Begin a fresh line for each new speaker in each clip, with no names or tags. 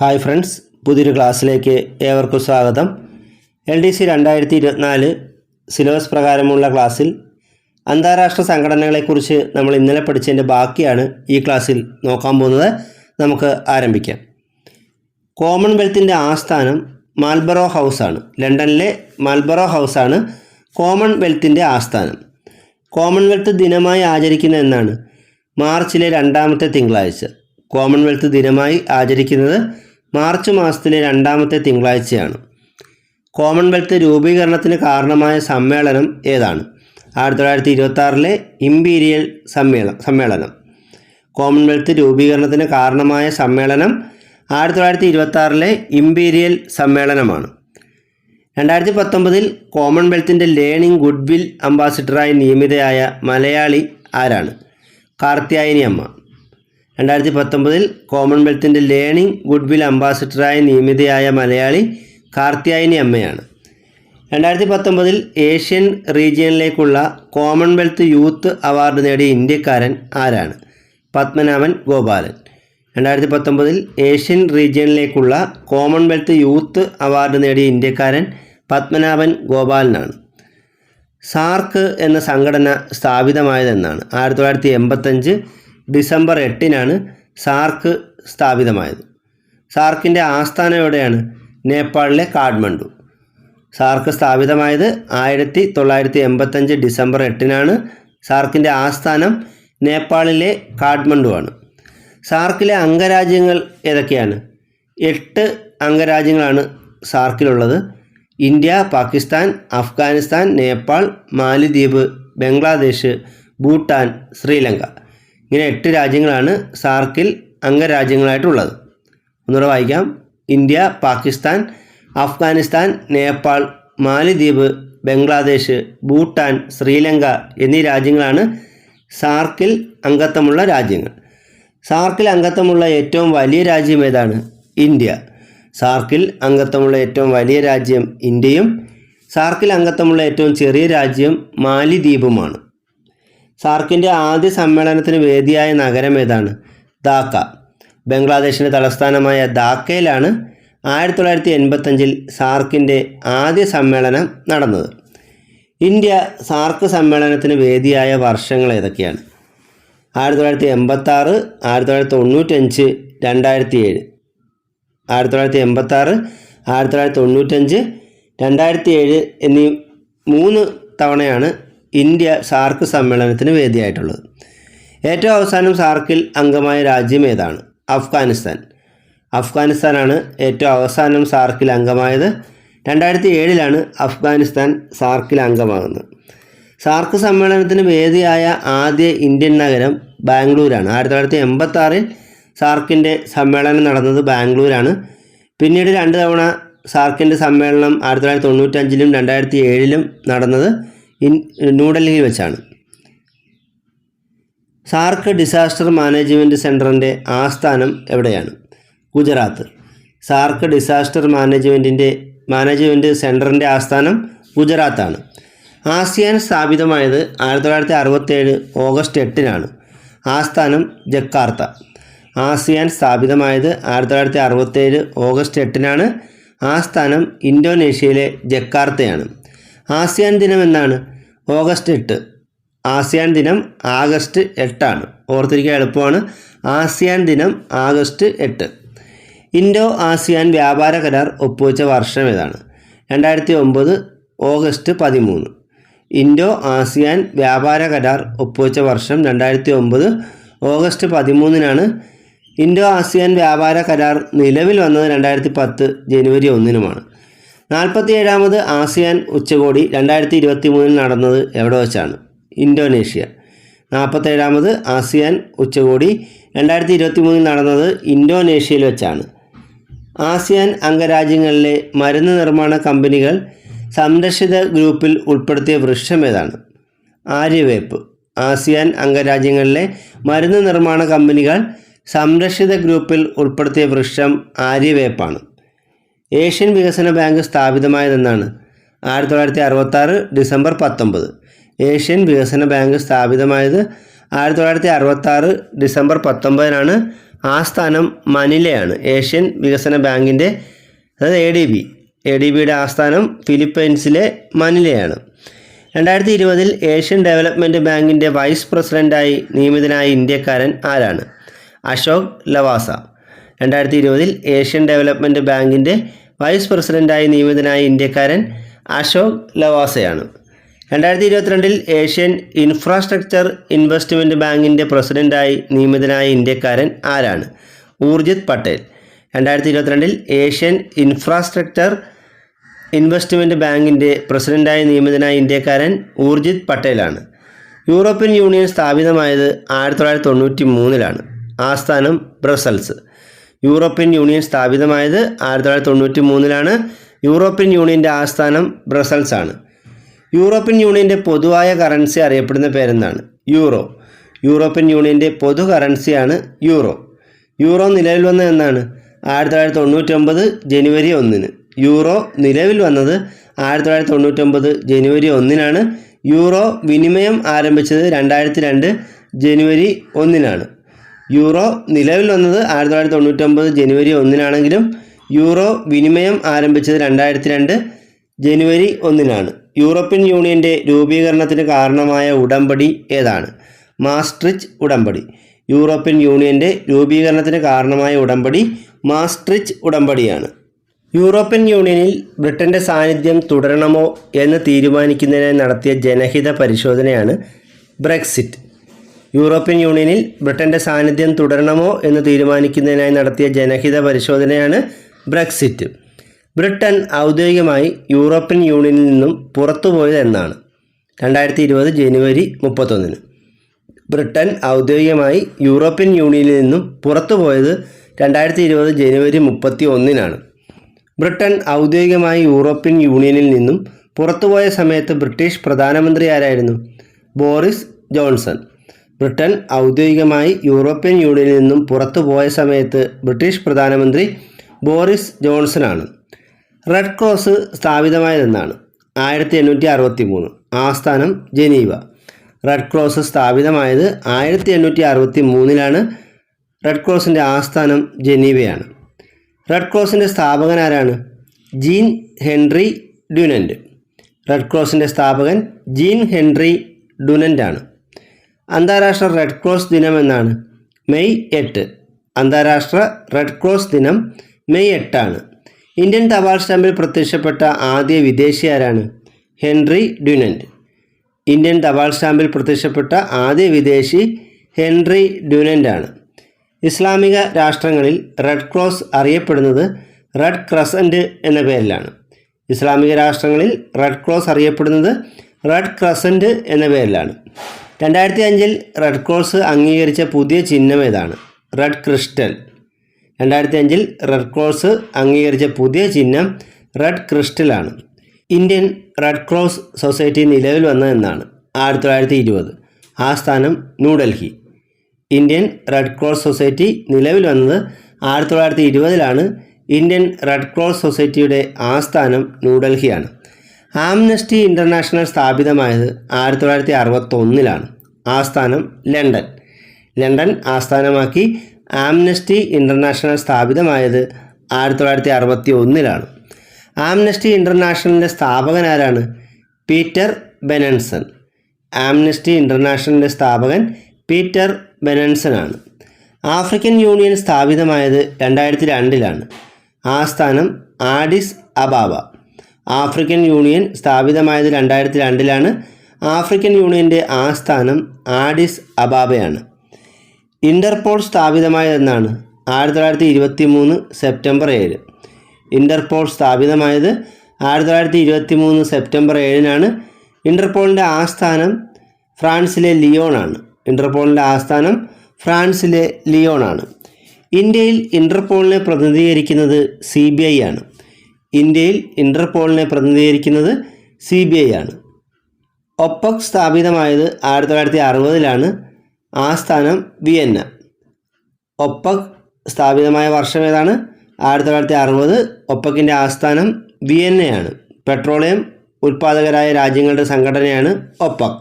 Hi friends പുതിയൊരു ക്ലാസ്സിലേക്ക് ഏവർക്കും സ്വാഗതം. എൽ ഡി സി രണ്ടായിരത്തി ഇരുപത്തിനാല് സിലബസ് പ്രകാരമുള്ള ക്ലാസ്സിൽ അന്താരാഷ്ട്ര സംഘടനകളെക്കുറിച്ച് നമ്മൾ ഇന്നലെ പഠിച്ചതിന്റെ ബാക്കിയാണ് ഈ ക്ലാസ്സിൽ നോക്കാൻ പോകുന്നത്. നമുക്ക് ആരംഭിക്കാം. കോമൺവെൽത്തിന്റെ ആസ്ഥാനം മാൽബറോ ഹൗസാണ് ലണ്ടനിലെ മാൽബറോ ഹൗസാണ് കോമൺവെൽത്തിന്റെ ആസ്ഥാനം. കോമൺവെൽത്ത് ദിനമായി ആചരിക്കുന്ന എന്നാണ് മാർച്ചിലെ രണ്ടാമത്തെ തിങ്കളാഴ്ച. കോമൺവെൽത്ത് ദിനമായി ആചരിക്കുന്നത് മാർച്ച് മാസത്തിലെ രണ്ടാമത്തെ തിങ്കളാഴ്ചയാണ്. കോമൺവെൽത്ത് രൂപീകരണത്തിന് കാരണമായ സമ്മേളനം ഏതാണ്? ആയിരത്തി തൊള്ളായിരത്തി ഇരുപത്തി ആറിലെ ഇമ്പീരിയൽ സമ്മേളനം. സമ്മേളനം കോമൺവെൽത്ത് രൂപീകരണത്തിന് കാരണമായ സമ്മേളനം ആയിരത്തി തൊള്ളായിരത്തി ഇരുപത്തി ആറിലെ ഇമ്പീരിയൽ സമ്മേളനമാണ്. രണ്ടായിരത്തി പത്തൊമ്പതിൽ കോമൺവെൽത്തിന്റെ ലേണിംഗ് ഗുഡ്വിൽ അംബാസിഡറായി നിയമിതയായ മലയാളി ആരാണ്? കാർത്യായനി അമ്മ രണ്ടായിരത്തി പത്തൊമ്പതിൽ കോമൺവെൽത്തിന്റെ ലേണിംഗ് ഗുഡ്വിൽ അംബാസിഡറായി നിയമിതയായ മലയാളി കാർത്യായനി അമ്മയാണ്. രണ്ടായിരത്തി പത്തൊമ്പതിൽ ഏഷ്യൻ റീജിയനിലേക്കുള്ള കോമൺവെൽത്ത് യൂത്ത് അവാർഡ് നേടിയ ഇന്ത്യക്കാരൻ ആരാണ്? പത്മനാഭൻ ഗോപാലൻ. രണ്ടായിരത്തി പത്തൊമ്പതിൽ ഏഷ്യൻ റീജിയനിലേക്കുള്ള കോമൺവെൽത്ത് യൂത്ത് അവാർഡ് നേടിയ ഇന്ത്യക്കാരൻ പത്മനാഭൻ ഗോപാലനാണ്. സാർക്ക് എന്ന സംഘടന സ്ഥാപിതമായതെന്നാണ്. ആയിരത്തി തൊള്ളായിരത്തി എൺപത്തഞ്ച് ഡിസംബർ എട്ടിനാണ് സാർക്ക് സ്ഥാപിതമായത്. സാർക്കിന്റെ ആസ്ഥാനം എവിടെയാണ്? നേപ്പാളിലെ കാഠ്മണ്ഡു. സാർക്ക് സ്ഥാപിതമായത് ആയിരത്തി തൊള്ളായിരത്തി എൺപത്തഞ്ച് ഡിസംബർ എട്ടിനാണ് സാർക്കിന്റെ ആസ്ഥാനം നേപ്പാളിലെ കാഠ്മണ്ഡുവാണ്. സാർക്കിലെ അംഗരാജ്യങ്ങൾ ഏതൊക്കെയാണ്? എട്ട് അംഗരാജ്യങ്ങളാണ് സാർക്കിലുള്ളത്. ഇന്ത്യ പാകിസ്ഥാൻ അഫ്ഗാനിസ്ഥാൻ നേപ്പാൾ മാലിദ്വീപ് ബംഗ്ലാദേശ് ഭൂട്ടാൻ ശ്രീലങ്ക. ഇങ്ങനെ എട്ട് രാജ്യങ്ങളാണ് സാർക്കിൽ അംഗരാജ്യങ്ങളായിട്ടുള്ളത്. ഒന്നുകൂടെ വായിക്കാം. ഇന്ത്യ പാകിസ്ഥാൻ അഫ്ഗാനിസ്ഥാൻ നേപ്പാൾ മാലിദ്വീപ് ബംഗ്ലാദേശ് ഭൂട്ടാൻ ശ്രീലങ്ക എന്നീ രാജ്യങ്ങളാണ് സാർക്കിൽ അംഗത്വമുള്ള രാജ്യങ്ങൾ. സാർക്കിൽ അംഗത്വമുള്ള ഏറ്റവും വലിയ രാജ്യം ഏതാണ്? ഇന്ത്യ. സാർക്കിൽ അംഗത്വമുള്ള ഏറ്റവും വലിയ രാജ്യം ഇന്ത്യയും. സാർക്കിൽ അംഗത്വമുള്ള ഏറ്റവും ചെറിയ രാജ്യം മാലിദ്വീപുമാണ്. സാർക്കിന്റെ ആദ്യ സമ്മേളനത്തിന് വേദിയായ നഗരം ഏതാണ്? ധാക്ക. ബംഗ്ലാദേശിന്റെ തലസ്ഥാനമായ ധാക്കയിലാണ് ആയിരത്തി തൊള്ളായിരത്തി എൺപത്തഞ്ചിൽ സാർക്കിന്റെ ആദ്യ സമ്മേളനം നടന്നത്. ഇന്ത്യ സാർക്ക് സമ്മേളനത്തിന് വേദിയായ വർഷങ്ങൾ ഏതൊക്കെയാണ്? ആയിരത്തി തൊള്ളായിരത്തി എൺപത്താറ് ആയിരത്തി തൊള്ളായിരത്തി തൊണ്ണൂറ്റഞ്ച് രണ്ടായിരത്തി ഏഴ് ആയിരത്തി തൊള്ളായിരത്തി എൺപത്താറ് ആയിരത്തി തൊള്ളായിരത്തി തൊണ്ണൂറ്റഞ്ച് രണ്ടായിരത്തി ഏഴ് എന്നീ മൂന്ന് തവണയാണ് ഇന്ത്യ സാർക്ക് സമ്മേളനത്തിന് വേദിയായിട്ടുള്ളത്. ഏറ്റവും അവസാനം സാർക്കിൽ അംഗമായ രാജ്യം ഏതാണ്? അഫ്ഗാനിസ്ഥാൻ. അഫ്ഗാനിസ്ഥാനാണ് ഏറ്റവും അവസാനം സാർക്കിൽ അംഗമായത്. രണ്ടായിരത്തി ഏഴിലാണ് അഫ്ഗാനിസ്ഥാൻ സാർക്കിൽ അംഗമാകുന്നത്. സാർക്ക് സമ്മേളനത്തിന് വേദിയായ ആദ്യ ഇന്ത്യൻ നഗരം ബാംഗ്ലൂരാണ്. ആയിരത്തി തൊള്ളായിരത്തി എൺപത്താറിൽ സാർക്കിന്റെ സമ്മേളനം നടന്നത് ബാംഗ്ലൂരാണ്. പിന്നീട് രണ്ട് തവണ സാർക്കിന്റെ സമ്മേളനം ആയിരത്തി തൊള്ളായിരത്തി തൊണ്ണൂറ്റഞ്ചിലും രണ്ടായിരത്തി ഏഴിലും നടന്നത് ന്യൂഡൽഹിയിൽ വെച്ചാണ്. സാർക്ക് ഡിസാസ്റ്റർ മാനേജ്മെന്റ് സെന്ററിന്റെ ആസ്ഥാനം എവിടെയാണ്? ഗുജറാത്ത്. സാർക്ക് ഡിസാസ്റ്റർ മാനേജ്മെന്റിന്റെ മാനേജ്മെന്റ് സെന്ററിന്റെ ആസ്ഥാനം ഗുജറാത്താണ്. ആസിയാൻ സ്ഥാപിതമായത് ആയിരത്തി തൊള്ളായിരത്തി അറുപത്തേഴ് ഓഗസ്റ്റ് എട്ടിനാണ്. ആസ്ഥാനം ജക്കാർത്ത. ആസിയാൻ സ്ഥാപിതമായത് ആയിരത്തി തൊള്ളായിരത്തി അറുപത്തേഴ് ഓഗസ്റ്റ് എട്ടിനാണ്. ആസ്ഥാനം ഇന്തോനേഷ്യയിലെ ജക്കാർത്തയാണ്. ആസിയാൻ ദിനം എന്നാണ് ഓഗസ്റ്റ് എട്ട്. ആസിയാൻ ദിനം ആഗസ്റ്റ് എട്ടാണ്. ഓർത്തിരിക്കാൻ എളുപ്പമാണ്. ആസിയാൻ ദിനം ആഗസ്റ്റ് എട്ട്. ഇൻഡോ ആസിയാൻ വ്യാപാര കരാർ ഒപ്പുവെച്ച വർഷം ഏതാണ്? രണ്ടായിരത്തി ഒമ്പത് ഓഗസ്റ്റ് പതിമൂന്ന്. ഇൻഡോ ആസിയാൻ വ്യാപാര കരാർ ഒപ്പുവെച്ച വർഷം രണ്ടായിരത്തി ഒമ്പത് ഓഗസ്റ്റ് പതിമൂന്നിനാണ്. ഇൻഡോ ആസിയാൻ വ്യാപാര കരാർ നിലവിൽ വന്നത് രണ്ടായിരത്തി പത്ത് ജനുവരി ഒന്നിനുമാണ്. നാൽപ്പത്തി ഏഴാമത് ആസിയാൻ ഉച്ചകോടി രണ്ടായിരത്തി ഇരുപത്തി മൂന്നിൽ നടന്നത് എവിടെ വെച്ചാണ്? ഇന്തോനേഷ്യ. നാൽപ്പത്തേഴാമത് ആസിയാൻ ഉച്ചകോടി രണ്ടായിരത്തി ഇരുപത്തി മൂന്നിൽ നടന്നത് ഇന്തോനേഷ്യയിൽ വെച്ചാണ്. ആസിയാൻ അംഗരാജ്യങ്ങളിലെ മരുന്ന് നിർമ്മാണ കമ്പനികൾ സംരക്ഷിത ഗ്രൂപ്പിൽ ഉൾപ്പെടുത്തിയ വൃക്ഷം ഏതാണ്? ആര്യവേപ്പ്. ആസിയാൻ അംഗരാജ്യങ്ങളിലെ മരുന്ന് നിർമ്മാണ കമ്പനികൾ സംരക്ഷിത ഗ്രൂപ്പിൽ ഉൾപ്പെടുത്തിയ വൃക്ഷം ആര്യവേപ്പാണ്. ഏഷ്യൻ വികസന ബാങ്ക് സ്ഥാപിതമായതെന്നാണ് ആയിരത്തി തൊള്ളായിരത്തി അറുപത്താറ് ഡിസംബർ പത്തൊമ്പത്. ഏഷ്യൻ വികസന ബാങ്ക് സ്ഥാപിതമായത് ആയിരത്തി തൊള്ളായിരത്തി അറുപത്താറ് ഡിസംബർ പത്തൊമ്പതിനാണ്. ആസ്ഥാനം മനിലയാണ് ഏഷ്യൻ വികസന ബാങ്കിന്റെ അതായത് A D B. A D ബിയുടെ ആസ്ഥാനം ഫിലിപ്പൈൻസിലെ മനിലയാണ്. രണ്ടായിരത്തി ഇരുപതിൽ ഏഷ്യൻ ഡെവലപ്മെന്റ് ബാങ്കിന്റെ വൈസ് പ്രസിഡന്റായി നിയമിതനായ ഇന്ത്യക്കാരൻ ആരാണ്? അശോക് ലവാസ. രണ്ടായിരത്തി ഇരുപതിൽ ഏഷ്യൻ ഡെവലപ്മെന്റ് ബാങ്കിന്റെ വൈസ് പ്രസിഡന്റായി നിയമിതനായ ഇന്ത്യക്കാരൻ അശോക് ലവാസയാണ്. രണ്ടായിരത്തി ഇരുപത്തിരണ്ടിൽ ഏഷ്യൻ ഇൻഫ്രാസ്ട്രക്ചർ ഇൻവെസ്റ്റ്മെന്റ് ബാങ്കിന്റെ പ്രസിഡന്റായി നിയമിതനായ ഇന്ത്യക്കാരൻ ആരാണ്? ഊർജിത് പട്ടേൽ. രണ്ടായിരത്തി ഇരുപത്തിരണ്ടിൽ ഏഷ്യൻ ഇൻഫ്രാസ്ട്രക്ചർ ഇൻവെസ്റ്റ്മെന്റ് ബാങ്കിന്റെ പ്രസിഡന്റായി നിയമിതനായ ഇന്ത്യക്കാരൻ ഊർജിത് പട്ടേലാണ്. യൂറോപ്യൻ യൂണിയൻ സ്ഥാപിതമായത് ആയിരത്തി തൊള്ളായിരത്തി തൊണ്ണൂറ്റി മൂന്നിലാണ് ആസ്ഥാനം ബ്രസൽസ്. യൂറോപ്യൻ യൂണിയൻ സ്ഥാപിതമായത് ആയിരത്തി തൊള്ളായിരത്തി തൊണ്ണൂറ്റി മൂന്നിലാണ് യൂറോപ്യൻ യൂണിയന്റെ ആസ്ഥാനം ബ്രസൽസ് ആണ് യൂറോപ്യൻ യൂണിയന്റെ പൊതുവായ കറൻസി അറിയപ്പെടുന്ന പേരെന്താണ്? യൂറോ. യൂറോപ്യൻ യൂണിയന്റെ പൊതു കറൻസിയാണ് യൂറോ. യൂറോ നിലവിൽ വന്നത് എന്നാണ്? ആയിരത്തി തൊള്ളായിരത്തി തൊണ്ണൂറ്റൊമ്പത് ജനുവരി ഒന്നിന്. യൂറോ നിലവിൽ വന്നത് ആയിരത്തി തൊള്ളായിരത്തി തൊണ്ണൂറ്റൊമ്പത് ജനുവരി ഒന്നിനാണ്. യൂറോ വിനിമയം ആരംഭിച്ചത് രണ്ടായിരത്തി രണ്ട് ജനുവരി ഒന്നിനാണ്. യൂറോ നിലവിൽ വന്നത് ആയിരത്തി തൊള്ളായിരത്തി തൊണ്ണൂറ്റൊമ്പത് ജനുവരി ഒന്നിനാണെങ്കിലും യൂറോ വിനിമയം ആരംഭിച്ചത് രണ്ടായിരത്തി രണ്ട് ജനുവരി ഒന്നിനാണ്. യൂറോപ്യൻ യൂണിയന്റെ രൂപീകരണത്തിന് കാരണമായ ഉടമ്പടി ഏതാണ്? മാസ്ട്രിച്ച് ഉടമ്പടി. യൂറോപ്യൻ യൂണിയന്റെ രൂപീകരണത്തിന് കാരണമായ ഉടമ്പടി മാസ്ട്രിച്ച് ഉടമ്പടിയാണ്. യൂറോപ്യൻ യൂണിയനിൽ ബ്രിട്ടന്റെ സാന്നിധ്യം തുടരണമോ എന്ന് തീരുമാനിക്കുന്നതിനായി നടത്തിയ ജനഹിത പരിശോധനയാണ് ബ്രെക്സിറ്റ്. യൂറോപ്യൻ യൂണിയനിൽ ബ്രിട്ടന്റെ സാന്നിധ്യം തുടരണമോ എന്ന് തീരുമാനിക്കുന്നതിനായി നടത്തിയ ജനഹിത പരിശോധനയാണ് ബ്രെക്സിറ്റ്. ബ്രിട്ടൻ ഔദ്യോഗികമായി യൂറോപ്യൻ യൂണിയനിൽ നിന്നും പുറത്തുപോയത് എന്നാണ്. രണ്ടായിരത്തി ഇരുപത് ജനുവരി മുപ്പത്തൊന്നിന്. ബ്രിട്ടൻ ഔദ്യോഗികമായി യൂറോപ്യൻ യൂണിയനിൽ നിന്നും പുറത്തുപോയത് രണ്ടായിരത്തി ഇരുപത് ജനുവരി മുപ്പത്തി ഒന്നിനാണ് ബ്രിട്ടൻ ഔദ്യോഗികമായി യൂറോപ്യൻ യൂണിയനിൽ നിന്നും പുറത്തുപോയ സമയത്ത് ബ്രിട്ടീഷ് പ്രധാനമന്ത്രി ആരായിരുന്നു ബോറിസ് ജോൺസൺ. ബ്രിട്ടൻ ഔദ്യോഗികമായി യൂറോപ്യൻ യൂണിയനിൽ നിന്നും പുറത്തുപോയ സമയത്ത് ബ്രിട്ടീഷ് പ്രധാനമന്ത്രി ബോറിസ് ജോൺസനാണ് റെഡ് ക്രോസ് സ്ഥാപിതമായതെന്നാണ്. ആയിരത്തി എണ്ണൂറ്റി അറുപത്തി മൂന്ന് ആസ്ഥാനം ജനീവ. റെഡ് ക്രോസ് സ്ഥാപിതമായത് ആയിരത്തി എണ്ണൂറ്റി അറുപത്തി മൂന്നിലാണ് റെഡ് ക്രോസിന്റെ ആസ്ഥാനം ജനീവയാണ്. റെഡ് ക്രോസിന്റെ സ്ഥാപകനാരാണ് ജീൻ ഹെൻറി ഡ്യുനന്റ് റെഡ് ക്രോസിന്റെ സ്ഥാപകൻ ജീൻ ഹെൻറി ഡുനന്റാണ് അന്താരാഷ്ട്ര റെഡ് ക്രോസ് ദിനം എന്നാണ്. മെയ് എട്ട്. അന്താരാഷ്ട്ര റെഡ് ക്രോസ് ദിനം മെയ് എട്ടാണ്. ഇന്ത്യൻ തപാൽ സ്റ്റാമ്പിൽ പ്രത്യക്ഷപ്പെട്ട ആദ്യ വിദേശി ആരാണ്? ഹെൻറി ഡ്യുനന്റ് ഇന്ത്യൻ തപാൽ സ്റ്റാമ്പിൽ പ്രത്യക്ഷപ്പെട്ട ആദ്യ വിദേശി ഹെൻറി ഡ്യുനന്റാണ് ഇസ്ലാമിക രാഷ്ട്രങ്ങളിൽ റെഡ് ക്രോസ് അറിയപ്പെടുന്നത് റെഡ് ക്രസന്റ് എന്ന പേരിലാണ്. ഇസ്ലാമിക രാഷ്ട്രങ്ങളിൽ റെഡ് ക്രോസ് അറിയപ്പെടുന്നത് റെഡ് ക്രസന്റ് എന്ന പേരിലാണ്. രണ്ടായിരത്തി അഞ്ചിൽ റെഡ് ക്രോസ് അംഗീകരിച്ച പുതിയ ചിഹ്നം ഏതാണ്? റെഡ് ക്രിസ്റ്റൽ രണ്ടായിരത്തി അഞ്ചിൽ റെഡ് ക്രോസ് അംഗീകരിച്ച പുതിയ ചിഹ്നം റെഡ് ക്രിസ്റ്റലാണ് ഇന്ത്യൻ റെഡ് ക്രോസ് സൊസൈറ്റി നിലവിൽ വന്നതെന്നാണ് ആയിരത്തി തൊള്ളായിരത്തി ഇരുപത് ആസ്ഥാനം New Delhi Indian red cross society നിലവിൽ വന്നത് ആയിരത്തി തൊള്ളായിരത്തി ഇരുപതിലാണ് ഇന്ത്യൻ റെഡ് ക്രോസ് സൊസൈറ്റിയുടെ ആസ്ഥാനം ന്യൂഡൽഹിയാണ് ആംനസ്റ്റി ഇന്റർനാഷണൽ സ്ഥാപിതമായത് ആയിരത്തി തൊള്ളായിരത്തി അറുപത്തൊന്നിലാണ് ആസ്ഥാനം ലണ്ടൻ. ലണ്ടൻ ആസ്ഥാനമാക്കി ആംനസ്റ്റി ഇന്റർനാഷണൽ സ്ഥാപിതമായത് ആയിരത്തി തൊള്ളായിരത്തി അറുപത്തി ഒന്നിലാണ് ആംനസ്റ്റി ഇന്റർനാഷണലിന്റെ സ്ഥാപകൻ ആരാണ്? Peter Benenson. ആംനസ്റ്റി ഇന്റർനാഷണലിന്റെ സ്ഥാപകൻ പീറ്റർ ബെനൻസൺ ആണ്. ആഫ്രിക്കൻ യൂണിയൻ സ്ഥാപിതമായത് രണ്ടായിരത്തി രണ്ടിലാണ് ആസ്ഥാനം ആഡിസ് അബാബ. ആഫ്രിക്കൻ യൂണിയൻ സ്ഥാപിതമായത് രണ്ടായിരത്തി രണ്ടിലാണ് ആഫ്രിക്കൻ യൂണിയന്റെ ആസ്ഥാനം ആഡിസ് അബാബയാണ്. ഇന്റർപോൾ സ്ഥാപിതമായതെന്നാണ് ആയിരത്തി തൊള്ളായിരത്തി ഇരുപത്തി മൂന്ന് സെപ്റ്റംബർ ഏഴ്. ഇന്റർപോൾ സ്ഥാപിതമായത് ആയിരത്തി തൊള്ളായിരത്തി ഇരുപത്തി മൂന്ന് സെപ്റ്റംബർ ഏഴിനാണ്. ഇന്റർപോളിന്റെ ആസ്ഥാനം ഫ്രാൻസിലെ ലിയോണാണ്. ഇന്റർപോളിന്റെ ആസ്ഥാനം ഫ്രാൻസിലെ ലിയോണാണ്. ഇന്ത്യയിൽ ഇന്റർപോളിനെ പ്രതിനിധീകരിക്കുന്നത് സി ബി ഐ ആണ്. ഇന്ത്യയിൽ ഇന്റർപോളിനെ പ്രതിനിധീകരിക്കുന്നത് സി ബി ഐ ആണ്. ഒപ്പക് സ്ഥാപിതമായത് ആയിരത്തി തൊള്ളായിരത്തി അറുപതിലാണ് ആസ്ഥാനം വിയന്ന. ഒപ്പക് സ്ഥാപിതമായ വർഷം ഏതാണ്? ആയിരത്തി തൊള്ളായിരത്തി അറുപത് ഒപ്പക്കിന്റെ ആസ്ഥാനം വിയന്നയാണ്. പെട്രോളിയം ഉൽപ്പാദകരായ രാജ്യങ്ങളുടെ സംഘടനയാണ് ഒപ്പക്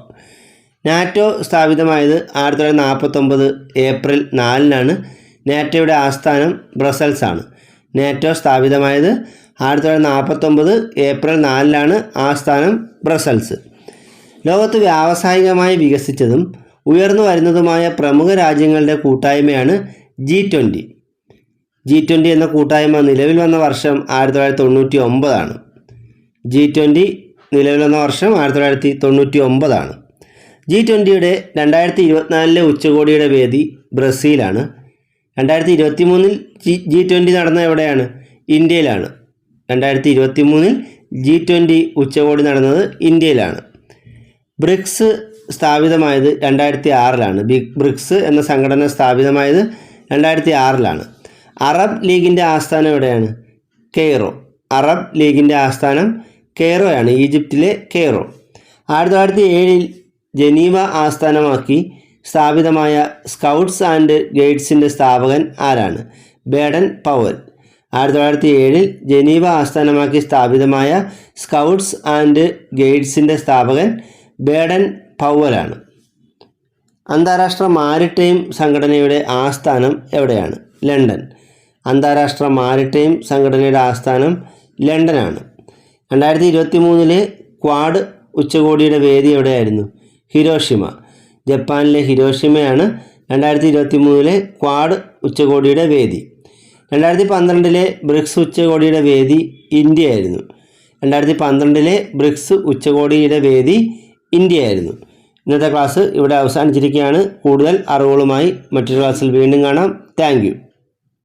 നാറ്റോ സ്ഥാപിതമായത് ആയിരത്തി തൊള്ളായിരത്തി നാൽപ്പത്തൊമ്പത് ഏപ്രിൽ നാലിനാണ്. നാറ്റോയുടെ ആസ്ഥാനം ബ്രസൽസാണ്. നാറ്റോ സ്ഥാപിതമായത് ആയിരത്തി തൊള്ളായിരത്തി നാൽപ്പത്തൊമ്പത് ഏപ്രിൽ നാലിലാണ് ആസ്ഥാനം ബ്രസൽസ്. ലോകത്ത് വ്യാവസായികമായി വികസിച്ചതും ഉയർന്നു വരുന്നതുമായ പ്രമുഖ രാജ്യങ്ങളുടെ കൂട്ടായ്മയാണ് ജി ട്വന്റി ജി ട്വന്റി എന്ന കൂട്ടായ്മ നിലവിൽ വന്ന വർഷം ആയിരത്തി തൊള്ളായിരത്തി തൊണ്ണൂറ്റി ഒമ്പതാണ് ജി ട്വന്റി നിലവിൽ വന്ന വർഷം ആയിരത്തി തൊള്ളായിരത്തി തൊണ്ണൂറ്റി ഒമ്പതാണ് ജി ട്വന്റിയുടെ രണ്ടായിരത്തി ഇരുപത്തിനാലിലെ ഉച്ചകോടിയുടെ വേദി ബ്രസീലാണ്. രണ്ടായിരത്തി ഇരുപത്തി മൂന്നിൽ ജി ജി ട്വന്റി നടന്ന എവിടെയാണ്? ഇന്ത്യയിലാണ്. രണ്ടായിരത്തി ഇരുപത്തി മൂന്നിൽ ജി ട്വന്റി ഉച്ചകോടി നടന്നത് ഇന്ത്യയിലാണ്. ബ്രിക്സ് സ്ഥാപിതമായത് രണ്ടായിരത്തി ആറിലാണ് ബ്രിക്സ് എന്ന സംഘടന സ്ഥാപിതമായത് രണ്ടായിരത്തി ആറിലാണ് അറബ് ലീഗിന്റെ ആസ്ഥാനം എവിടെയാണ്? കെയ്റോ. അറബ് ലീഗിന്റെ ആസ്ഥാനം കെയ്റോയാണ് ഈജിപ്തിലെ കെയ്റോ. ആയിരത്തി തൊള്ളായിരത്തി ഏഴിൽ ജനീവ ആസ്ഥാനമാക്കി സ്ഥാപിതമായ സ്കൗട്ട്സ് ആൻഡ് ഗൈഡ്സിന്റെ സ്ഥാപകൻ ആരാണ്? Baden Powell. ആയിരത്തി തൊള്ളായിരത്തി ഏഴിൽ ജനീവ ആസ്ഥാനമാക്കി സ്ഥാപിതമായ സ്കൗട്ട്സ് ആൻഡ് ഗൈഡ്സിന്റെ സ്ഥാപകൻ ബേഡൻ പൗവലാണ്. അന്താരാഷ്ട്ര മാരിടൈം സംഘടനയുടെ ആസ്ഥാനം എവിടെയാണ്? ലണ്ടൻ. അന്താരാഷ്ട്ര മാരിടൈം സംഘടനയുടെ ആസ്ഥാനം ലണ്ടനാണ്. രണ്ടായിരത്തി ഇരുപത്തി മൂന്നിലെ ക്വാഡ് ഉച്ചകോടിയുടെ വേദി എവിടെയായിരുന്നു? ഹിരോഷിമ. ജപ്പാനിലെ ഹിരോഷിമയാണ് രണ്ടായിരത്തി ഇരുപത്തി മൂന്നിലെ ക്വാഡ് ഉച്ചകോടിയുടെ വേദി. രണ്ടായിരത്തി പന്ത്രണ്ടിലെ ബ്രിക്സ് ഉച്ചകോടിയുടെ വേദി ഇന്ത്യ ആയിരുന്നു രണ്ടായിരത്തി പന്ത്രണ്ടിലെ ബ്രിക്സ് ഉച്ചകോടിയുടെ വേദി ഇന്ത്യ ആയിരുന്നു ഇന്നത്തെ ക്ലാസ് ഇവിടെ അവസാനിച്ചിരിക്കുകയാണ്. കൂടുതൽ അറിവുകളുമായി മറ്റൊരു ക്ലാസ്സിൽ വീണ്ടും കാണാം. താങ്ക്